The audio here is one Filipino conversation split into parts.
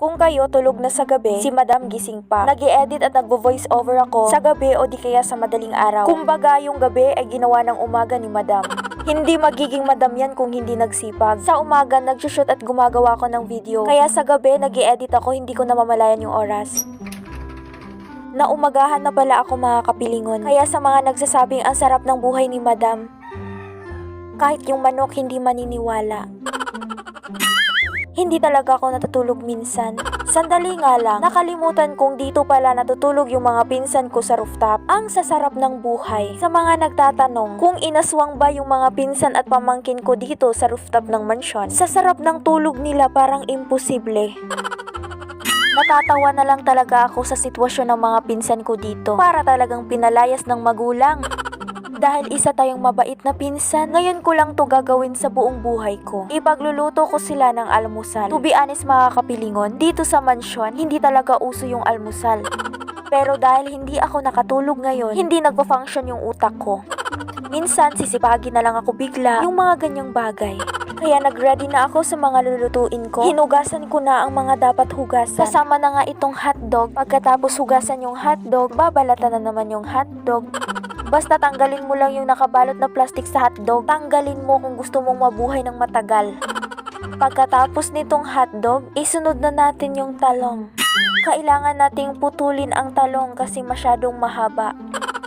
Kung kayo tulog na sa gabi, si Madam gising pa. nag edit at nagvo-voice over ako sa gabi o di kaya sa madaling araw. Kumbaga yung gabi ay ginawa ng umaga ni Madam. Hindi magiging madam yan kung hindi nagsipag. Sa umaga, nagsushoot at gumagawa ako ng video. Kaya sa gabi, nag edit ako, hindi ko namamalayan yung oras. Naumagahan na pala ako mga kapilingon. Kaya sa mga nagsasabing ang sarap ng buhay ni Madam, kahit yung manok hindi maniniwala. Hindi talaga ako natutulog minsan. Sandali nga lang, nakalimutan kong dito pala natutulog yung mga pinsan ko sa rooftop. Ang sasarap ng buhay. Sa mga nagtatanong kung inaswang ba yung mga pinsan at pamangkin ko dito sa rooftop ng mansyon, sa sarap ng tulog nila parang imposible. Natatawa na lang talaga ako sa sitwasyon ng mga pinsan ko dito. Para talagang pinalayas ng magulang. Dahil isa tayong mabait na pinsan, ngayon ko lang to gagawin sa buong buhay ko. Ipagluluto ko sila ng almusal. To be honest mga kapilingon, dito sa mansyon, hindi talaga uso yung almusal. Pero dahil hindi ako nakatulog ngayon, hindi nagpa-function yung utak ko. Minsan, sisipagin na lang ako bigla yung mga ganyang bagay. Kaya nag-ready na ako sa mga lulutuin ko. Hinugasan ko na ang mga dapat hugasan. Kasama na nga itong hotdog. Pagkatapos hugasan yung hotdog, babalatan na naman yung hotdog. Basta tanggalin mo lang yung nakabalot na plastic sa hotdog. Tanggalin mo kung gusto mong mabuhay ng matagal. Pagkatapos nitong hotdog, isunod na natin yung talong. Kailangan nating putulin ang talong kasi masyadong mahaba.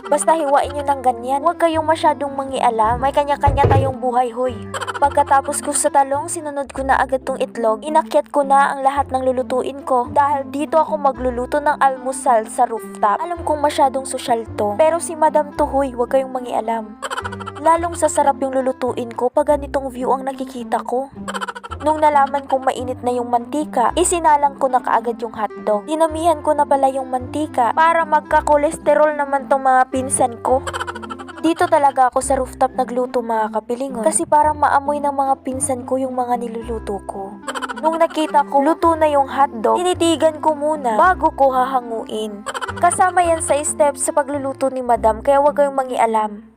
Basta hiwain nyo ng ganyan. Huwag kayong masyadong mangialam. May kanya-kanya tayong buhay, hoy. Pagkatapos ko sa talong, sinunod ko na agad tong itlog. Inakyat ko na ang lahat ng lulutuin ko. Dahil dito ako magluluto ng almusal sa rooftop. Alam kong masyadong sosyal to. Pero si Madam Tuhoy, huwag kayong mangialam. Lalong sasarap yung lulutuin ko pag ganitong view ang nakikita ko. Nung nalaman kong mainit na yung mantika, isinalang ko na kaagad yung hotdog. Dinamihan ko na pala yung mantika para magka-kolesterol naman tong mga pinsan ko. Dito talaga ako sa rooftop nagluto mga kapilingon kasi parang maamoy ng mga pinsan ko yung mga niluluto ko. Nung nakita ko luto na yung hotdog, tinitigan ko muna bago ko hahanguin. Kasama yan sa steps sa pagluluto ni madam kaya huwag kayong mangialam.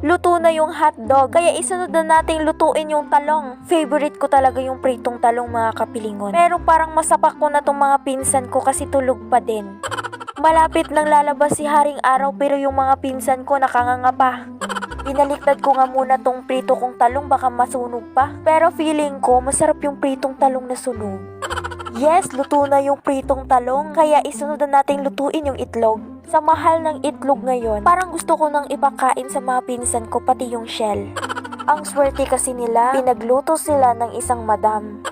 Luto na yung hotdog, kaya isunod na nating lutuin yung talong. Favorite ko talaga yung pritong talong mga kapilingon. Pero parang masapak ko na tong mga pinsan ko kasi tulog pa din. Malapit nang lalabas si Haring Araw pero yung mga pinsan ko nakanganga pa. Binaliktad ko nga muna tong prito kong talong baka masunog pa. Pero feeling ko masarap yung pritong talong na sunog. Yes, luto na yung pritong talong, kaya isunod na nating lutuin yung itlog. Sa mahal ng itlog ngayon, parang gusto ko nang ipakain sa mga pinsan ko pati yung shell. Ang swerte kasi nila, pinagluto sila ng isang madam.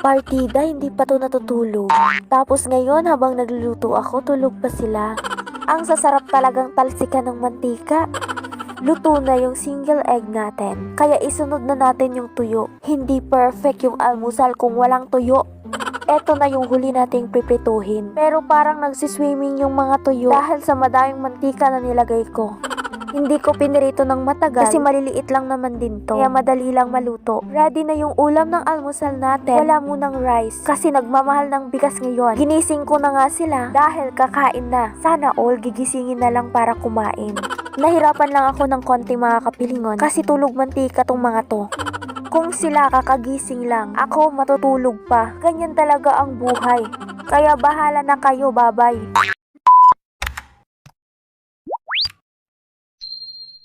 Partida, hindi pa to natutulog. Tapos ngayon, habang nagluluto ako, tulog pa sila. Ang sasarap talagang talsikan ng mantika. Luto na yung single egg natin. Kaya isunod na natin yung tuyo. Hindi perfect yung almusal kung walang tuyo. Eto na yung huli nating piprituhin. Pero parang nagsiswimming yung mga tuyo dahil sa madaming mantika na nilagay ko. Hindi ko pinirito ng matagal kasi maliliit lang naman din to. Kaya madali lang maluto. Ready na yung ulam ng almusal natin. Wala munang rice kasi nagmamahal ng bigas ngayon. Ginising ko na nga sila dahil kakain na. Sana all gigisingin na lang para kumain. Nahirapan lang ako ng konti mga kapilingon kasi tulog mantika tong mga to. Kung sila kakagising lang, ako matutulog pa. Ganyan talaga ang buhay. Kaya bahala na kayo, babay.